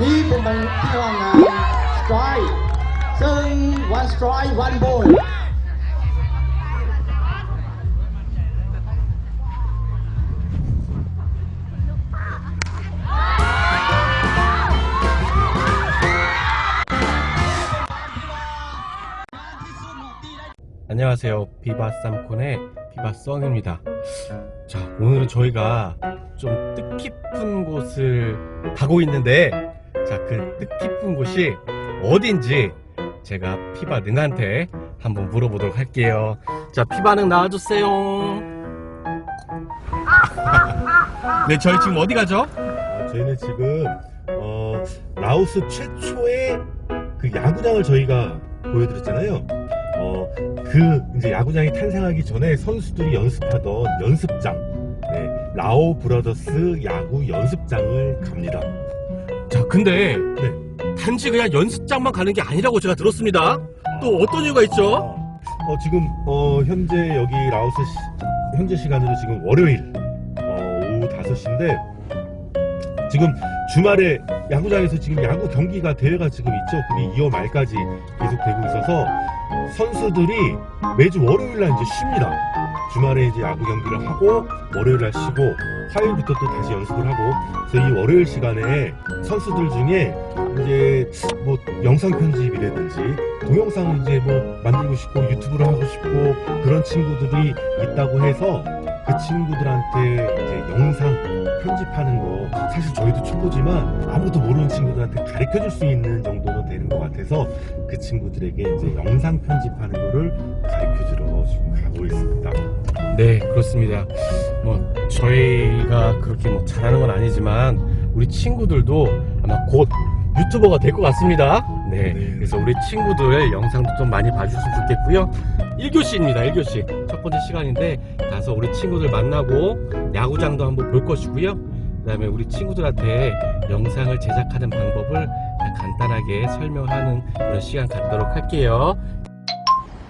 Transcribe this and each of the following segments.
นี่เป็นวันที่ว่างานสไตร์ซึ่งวันสไตร์วันโบย 안녕하세요. 비바쌈콘의 비바썬입니다. 자, 오늘은 저희가 좀 뜻깊은 곳을 가고 있는데, 자, 그 뜻깊은 곳이 어딘지 제가 피바 능한테 한번 물어보도록 할게요. 자, 피바능 나와주세요. 네, 저희 지금 어디 가죠? 아, 저희는 지금 어, 라오스 최초의 그 야구장을 저희가 보여드렸잖아요. 어, 그 이제 야구장이 탄생하기 전에 선수들이 연습하던 연습장, 네, 라오 브라더스 야구 연습장을 갑니다. 자, 근데 네. 단지 그냥 연습장만 가는 게 아니라고 제가 들었습니다. 또 어떤 이유가 있죠? 어, 지금 어, 현재 여기 라오스 시, 현재 시간으로 지금 월요일 어, 오후 5시인데 지금 주말에 야구장에서 지금 야구 경기가 대회가 지금 있죠. 그게 2월 말까지 계속되고 있어서 선수들이 매주 월요일 날 이제 쉽니다. 주말에 이제 야구 경기를 하고 월요일 날 쉬고 화요일부터 또 다시 연습을 하고 그래서 이 월요일 시간에 선수들 중에 이제 뭐 영상 편집이라든지 동영상을 이제 뭐 만들고 싶고 유튜브를 하고 싶고 그런 친구들이 있다고 해서 그 친구들한테 이제 영상 편집하는 거 사실 저희도 초보지만 아무도 모르는 친구들한테 가르쳐 줄 수 있는 정도는 되는 것 같아서 그 친구들에게 이제 영상 편집하는 거를 가르쳐 주러 지금 가고 있습니다. 네, 그렇습니다. 뭐 저희가 그렇게 뭐 잘하는 건 아니지만 우리 친구들도 아마 곧 유튜버가 될 것 같습니다. 네, 네. 그래서 우리 친구들 영상도 좀 많이 봐주셨으면 좋겠고요. 1교시입니다, 1교시. 첫 번째 시간인데 가서 우리 친구들 만나고 야구장도 한번 볼 것이고요. 그 다음에 우리 친구들한테 영상을 제작하는 방법을 간단하게 설명하는 그런 시간 갖도록 할게요.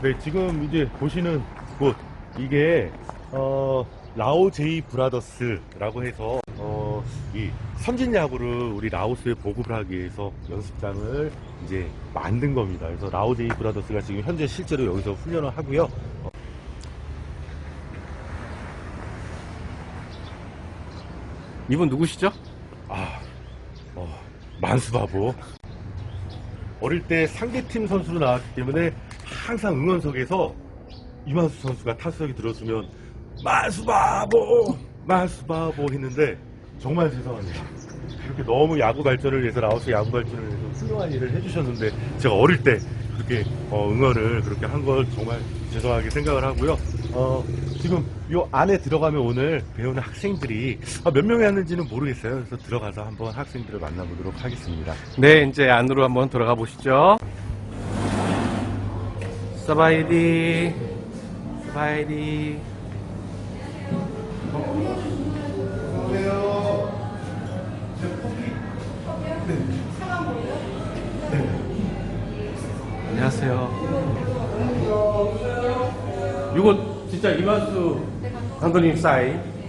네, 지금 이제 보시는 곳 이게 어, 라오 제이 브라더스라고 해서 어, 이 선진 야구를 우리 라오스에 보급을 하기 위해서 연습장을 이제 만든 겁니다. 그래서 라오 제이 브라더스가 지금 현재 실제로 여기서 훈련을 하고요. 이분 누구시죠? 아, 어, 만수바보. 어릴 때 상대팀 선수로 나왔기 때문에 항상 응원석에서 이만수 선수가 타석에 들어서면 만수바보, 만수바보 했는데 정말 죄송합니다. 그렇게 너무 야구 발전을 위해서 라오스 야구 발전을 위해서 훌륭한 일을 해주셨는데 제가 어릴 때 그렇게 어, 응원을 그렇게 한 걸 정말 죄송하게 생각을 하고요. 어, 지금 요 안에 들어가면 오늘 배우는 학생들이 아, 몇 명이 왔는지는 모르겠어요. 그래서 들어가서 한번 학생들을 만나보도록 하겠습니다. 네, 이제 안으로 한번 들어가 보시죠. 사바이디, 사바이디. 안녕하세요. 이거 진짜 이만수 감독님 사인.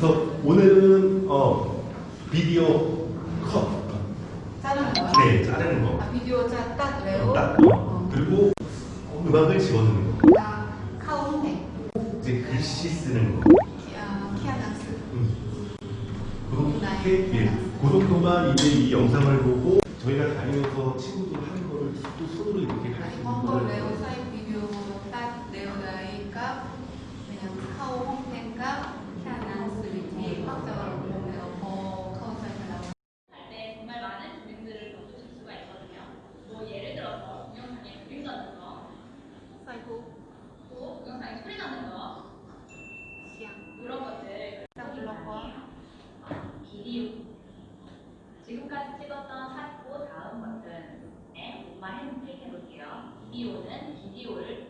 그래서 오늘은 어, 비디오 컷, 자르는? 네 자르는 거, 아, 비디오 자, 딱 외워? 딱 그리고 음악을 집어넣는 거, 아. 이제 글씨 쓰는 거. 아, 키아나스. 음. 그렇게 예, 그 정도만 이제 이 영상을 보고 저희가 다니면서 친구들 하는 거를 또 손으로 이렇게 할수 아니, 있는 거를 레오 사이 비디오 딱 레오 나이까 그냥 카오 홍텐가 키아나스 리티 확정을 보면 어, 카오 사이 나오 때 정말 많은 주민들을 넣어주실 수가 있거든요. 뭐 예를 들어서 동영상에 그림 같은 거 영상이 고 또 영상에 소리 나는 거 시향 이런 것들 딱 불렀고 비디오 지금까지 찍었던 사고 다음 버튼에 엄마 핸드 클릭해 볼게요. 비디오는 비디오를